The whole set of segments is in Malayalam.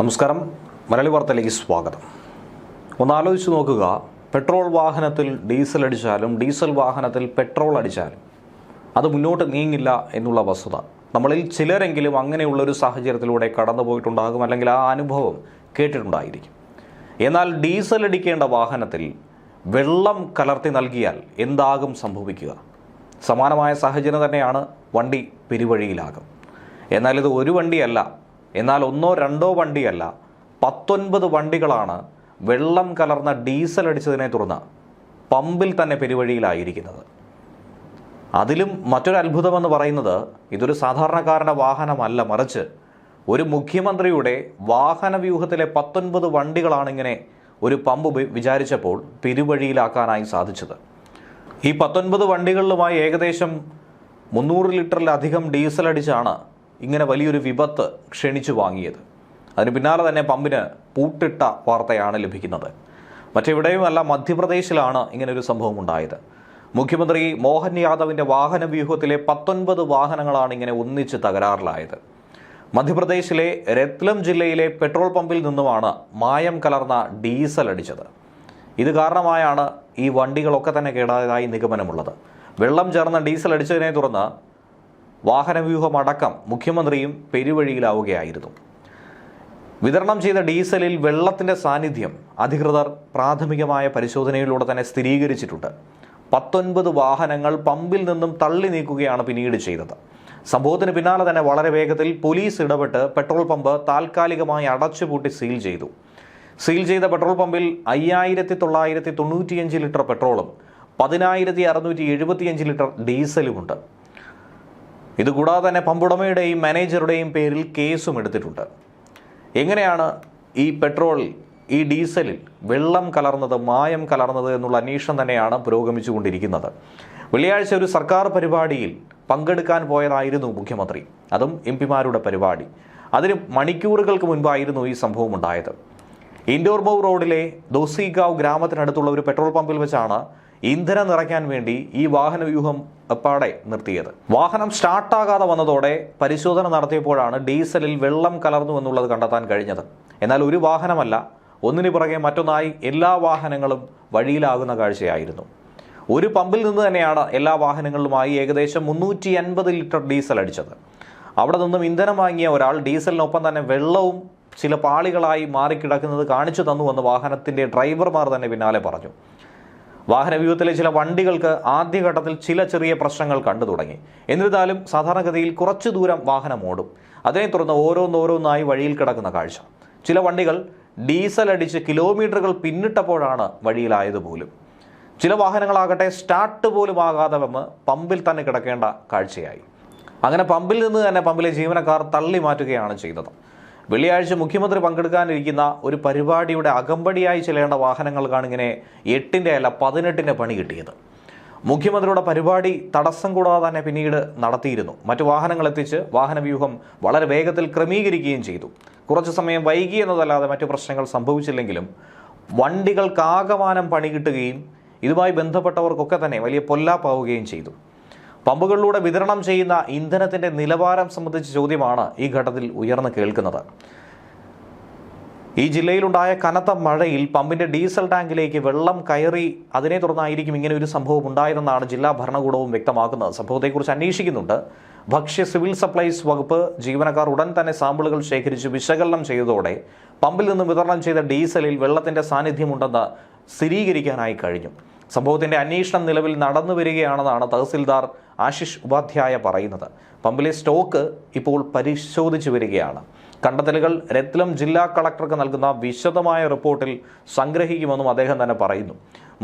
നമസ്കാരം. മലയാളി വാർത്തയിലേക്ക് സ്വാഗതം. ഒന്ന് ആലോചിച്ച് നോക്കുക പെട്രോൾ വാഹനത്തിൽ ഡീസൽ അടിച്ചാലും ഡീസൽ വാഹനത്തിൽ പെട്രോൾ അടിച്ചാലും അത് മുന്നോട്ട് നീങ്ങില്ല എന്നുള്ള വസ്തുത. നമ്മളിൽ ചിലരെങ്കിലും അങ്ങനെയുള്ള ഒരു സാഹചര്യത്തിലൂടെ കടന്നു പോയിട്ടുണ്ടാകും അല്ലെങ്കിൽ ആ അനുഭവം കേട്ടിട്ടുണ്ടായിരിക്കും. എന്നാൽ ഡീസൽ അടിക്കേണ്ട വാഹനത്തിൽ വെള്ളം കലർത്തി നൽകിയാൽ എന്താകും സംഭവിക്കുക? സമാനമായ സാഹചര്യം തന്നെയാണ് വണ്ടി പെരുവഴിയിലാകും. എന്നാൽ ഇത് ഒരു വണ്ടിയല്ല എന്നാൽ ഒന്നോ രണ്ടോ വണ്ടിയല്ല പത്തൊൻപത് വണ്ടികളാണ് വെള്ളം കലർന്ന ഡീസൽ അടിച്ചതിനെ തുടർന്ന് പമ്പിൽ തന്നെ പെരുവഴിയിലായിരിക്കുന്നത്. അതിലും മറ്റൊരു അത്ഭുതമെന്ന് പറയുന്നത് ഇതൊരു സാധാരണക്കാരന്റെ വാഹനമല്ല മറിച്ച് ഒരു മുഖ്യമന്ത്രിയുടെ വാഹന വ്യൂഹത്തിലെ പത്തൊൻപത് വണ്ടികളാണിങ്ങനെ ഒരു പമ്പ് വിചാരിച്ചപ്പോൾ പെരുവഴിയിലാക്കാനായി സാധിച്ചത്. ഈ പത്തൊൻപത് വണ്ടികളിലുമായി ഏകദേശം മുന്നൂറ് ലിറ്ററിലധികം ഡീസൽ അടിച്ചാണ് ഇങ്ങനെ വലിയൊരു വിപത്ത് ക്ഷണിച്ചു വാങ്ങിയത്. അതിന് പിന്നാലെ തന്നെ പമ്പിന് പൂട്ടിട്ട വാർത്തയാണ് ലഭിക്കുന്നത്. മറ്റെവിടെയുമല്ല മധ്യപ്രദേശിലാണ് ഇങ്ങനെ ഒരു സംഭവം ഉണ്ടായത്. മുഖ്യമന്ത്രി മോഹൻ യാദവിന്റെ വാഹന വ്യൂഹത്തിലെ പത്തൊൻപത് വാഹനങ്ങളാണ് ഇങ്ങനെ ഒന്നിച്ച് തകരാറിലായത്. മധ്യപ്രദേശിലെ രത്ലം ജില്ലയിലെ പെട്രോൾ പമ്പിൽ നിന്നുമാണ് മായം കലർന്ന ഡീസൽ അടിച്ചത്. ഇത് കാരണമായാണ് ഈ വണ്ടികളൊക്കെ തന്നെ കേടായതായി നിഗമനമുള്ളത്. വെള്ളം ചേർന്ന ഡീസൽ അടിച്ചതിനെ തുടർന്ന് വാഹനവ്യൂഹം അടക്കം മുഖ്യമന്ത്രിയും പെരുവഴിയിലാവുകയായിരുന്നു. വിതരണം ചെയ്ത ഡീസലിൽ വെള്ളത്തിന്റെ സാന്നിധ്യം അധികൃതർ പ്രാഥമികമായ പരിശോധനയിലൂടെ തന്നെ സ്ഥിരീകരിച്ചിട്ടുണ്ട്. പത്തൊൻപത് വാഹനങ്ങൾ പമ്പിൽ നിന്നും തള്ളി നീക്കുകയാണ് പിന്നീട് ചെയ്തത്. സംഭവത്തിന് പിന്നാലെ തന്നെ വളരെ വേഗത്തിൽ പോലീസ് ഇടപെട്ട് പെട്രോൾ പമ്പ് താൽക്കാലികമായി അടച്ചുപൂട്ടി സീൽ ചെയ്തു. സീൽ ചെയ്ത പെട്രോൾ പമ്പിൽ അയ്യായിരത്തി തൊള്ളായിരത്തി തൊണ്ണൂറ്റിയഞ്ച് ലിറ്റർ പെട്രോളും പതിനായിരത്തി അറുന്നൂറ്റി എഴുപത്തിയഞ്ച് ലിറ്റർ ഡീസലുമുണ്ട്. ഇതുകൂടാതെ തന്നെ പമ്പുടമയുടെയും മാനേജറുടെയും പേരിൽ കേസും എടുത്തിട്ടുണ്ട്. എങ്ങനെയാണ് ഈ പെട്രോളിൽ ഈ ഡീസലിൽ വെള്ളം കലർന്നത് മായം കലർന്നത് എന്നുള്ള അന്വേഷണം തന്നെയാണ് പുരോഗമിച്ചുകൊണ്ടിരിക്കുന്നത്. വെള്ളിയാഴ്ച ഒരു സർക്കാർ പരിപാടിയിൽ പങ്കെടുക്കാൻ പോയതായിരുന്നു മുഖ്യമന്ത്രി. അതും എം പിമാരുടെ പരിപാടി. അതിന് മണിക്കൂറുകൾക്ക് മുൻപായിരുന്നു ഈ സംഭവം ഉണ്ടായത്. ഇൻഡോർബൌ റോഡിലെ ദോസിഗാവ് ഗ്രാമത്തിനടുത്തുള്ള ഒരു പെട്രോൾ പമ്പിൽ വെച്ചാണ് ഇന്ധനം നിറയ്ക്കാൻ വേണ്ടി ഈ വാഹന വ്യൂഹം പാടെ നിർത്തിയത്. വാഹനം സ്റ്റാർട്ടാകാതെ വന്നതോടെ പരിശോധന നടത്തിയപ്പോഴാണ് ഡീസലിൽ വെള്ളം കലർന്നു എന്നുള്ളത് കണ്ടെത്താൻ കഴിഞ്ഞത്. എന്നാൽ ഒരു വാഹനമല്ല ഒന്നിനു പുറകെ മറ്റൊന്നായി എല്ലാ വാഹനങ്ങളും വഴിയിലാകുന്ന കാഴ്ചയായിരുന്നു. ഒരു പമ്പിൽ നിന്ന് തന്നെയാണ് എല്ലാ വാഹനങ്ങളിലുമായി ഏകദേശം മുന്നൂറ്റി അൻപത് ലിറ്റർ ഡീസൽ അടിച്ചത്. അവിടെ നിന്നും ഇന്ധനം വാങ്ങിയ ഒരാൾ ഡീസലിനൊപ്പം തന്നെ വെള്ളവും ചില പാളികളായി മാറിക്കിടക്കുന്നത് കാണിച്ചു തന്നു തന്നുവെന്ന് വാഹനത്തിന്റെ ഡ്രൈവർമാർ തന്നെ പിന്നാലെ പറഞ്ഞു. വാഹന വ്യൂഹത്തിലെ ചില വണ്ടികൾക്ക് ആദ്യഘട്ടത്തിൽ ചില ചെറിയ പ്രശ്നങ്ങൾ കണ്ടു തുടങ്ങി. എന്നിരുന്നാലും സാധാരണഗതിയിൽ കുറച്ചു ദൂരം വാഹനം ഓടും. അതിനെ തുടർന്ന് ഓരോന്നോരോന്നായി വഴിയിൽ കിടക്കുന്ന കാഴ്ച. ചില വണ്ടികൾ ഡീസൽ അടിച്ച് കിലോമീറ്ററുകൾ പിന്നിട്ടപ്പോഴാണ് വഴിയിലായത് പോലും. ചില വാഹനങ്ങളാകട്ടെ സ്റ്റാർട്ട് പോലും ആകാതെ വന്ന് പമ്പിൽ തന്നെ കിടക്കേണ്ട കാഴ്ചയായി. അങ്ങനെ പമ്പിൽ നിന്ന് തന്നെ പമ്പിലെ ജീവനക്കാർ തള്ളി മാറ്റുകയാണ് ചെയ്തത്. വെള്ളിയാഴ്ച മുഖ്യമന്ത്രി പങ്കെടുക്കാനിരിക്കുന്ന ഒരു പരിപാടിയുടെ അകമ്പടിയായി ചെല്ലേണ്ട വാഹനങ്ങൾക്കാണ് ഇങ്ങനെ എട്ടിന്റെ അല്ല പതിനെട്ടിന്റെ പണി കിട്ടിയത്. മുഖ്യമന്ത്രിയുടെ പരിപാടി തടസ്സം കൂടാതെ തന്നെ പിന്നീട് നടത്തിയിരുന്നു. മറ്റു വാഹനങ്ങൾ എത്തിച്ച് വാഹനവ്യൂഹം വളരെ വേഗത്തിൽ ക്രമീകരിക്കുകയും ചെയ്തു. കുറച്ചു സമയം വൈകി എന്നതല്ലാതെ മറ്റു പ്രശ്നങ്ങൾ സംഭവിച്ചില്ലെങ്കിലും വണ്ടികൾക്കാകമാനം പണി കിട്ടുകയും ഇതുമായി ബന്ധപ്പെട്ടവർക്കൊക്കെ തന്നെ വലിയ പൊല്ലാപ്പാവുകയും ചെയ്തു. പമ്പുകളിലൂടെ വിതരണം ചെയ്യുന്ന ഇന്ധനത്തിന്റെ നിലവാരം സംബന്ധിച്ച ചോദ്യമാണ് ഈ ഘട്ടത്തിൽ ഉയർന്നു കേൾക്കുന്നത്. ഈ ജില്ലയിലുണ്ടായ കനത്ത മഴയിൽ പമ്പിന്റെ ഡീസൽ ടാങ്കിലേക്ക് വെള്ളം കയറി അതിനെ തുടർന്നായിരിക്കും ഇങ്ങനെ ഒരു സംഭവം ഉണ്ടായതെന്നാണ് ജില്ലാ ഭരണകൂടവും വ്യക്തമാക്കുന്നത്. സംഭവത്തെക്കുറിച്ച് അന്വേഷിക്കുന്നുണ്ട്. ഭക്ഷ്യ സിവിൽ സപ്ലൈസ് വകുപ്പ് ജീവനക്കാർ ഉടൻ തന്നെ സാമ്പിളുകൾ ശേഖരിച്ച് വിശകലനം ചെയ്തതോടെ പമ്പിൽ നിന്നും വിതരണം ചെയ്ത ഡീസലിൽ വെള്ളത്തിന്റെ സാന്നിധ്യമുണ്ടെന്ന് സ്ഥിരീകരിക്കാനായി കഴിഞ്ഞു. സംഭവത്തിന്റെ അന്വേഷണം നിലവിൽ നടന്നു വരികയാണെന്നാണ് തഹസിൽദാർ ആശിഷ് ഉപാധ്യായ പറയുന്നത്. പമ്പിലെ സ്റ്റോക്ക് ഇപ്പോൾ പരിശോധിച്ചു വരികയാണ്. കണ്ടെത്തലുകൾ രത്ലം ജില്ലാ കളക്ടർക്ക് നൽകുന്ന വിശദമായ റിപ്പോർട്ടിൽ സംഗ്രഹിക്കുമെന്നും അദ്ദേഹം തന്നെ പറയുന്നു.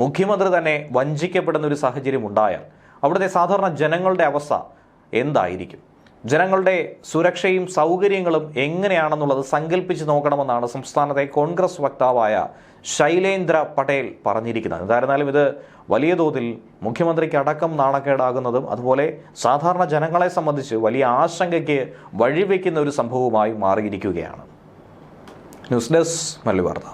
മുഖ്യമന്ത്രി തന്നെ വഞ്ചിക്കപ്പെടുന്ന ഒരു സാഹചര്യം ഉണ്ടായാൽ അവിടുത്തെ സാധാരണ ജനങ്ങളുടെ അവസ്ഥ എന്തായിരിക്കും? ജനങ്ങളുടെ സുരക്ഷയും സൗകര്യങ്ങളും എങ്ങനെയാണെന്നുള്ളത് സങ്കല്പിച്ച് നോക്കണമെന്നാണ് സംസ്ഥാനത്തെ കോൺഗ്രസ് വക്താവായ ശൈലേന്ദ്ര പട്ടേൽ പറഞ്ഞിരിക്കുന്നത്. എന്തായിരുന്നാലും ഇത് വലിയ തോതിൽ മുഖ്യമന്ത്രിക്ക് അടക്കം നാണക്കേടാകുന്നതും അതുപോലെ സാധാരണ ജനങ്ങളെ സംബന്ധിച്ച് വലിയ ആശങ്കയ്ക്ക് വഴിവെക്കുന്ന ഒരു സംഭവമായി മാറിയിരിക്കുകയാണ്. ന്യൂസ് ഡെസ്ക് മല്ലി വാർത്ത.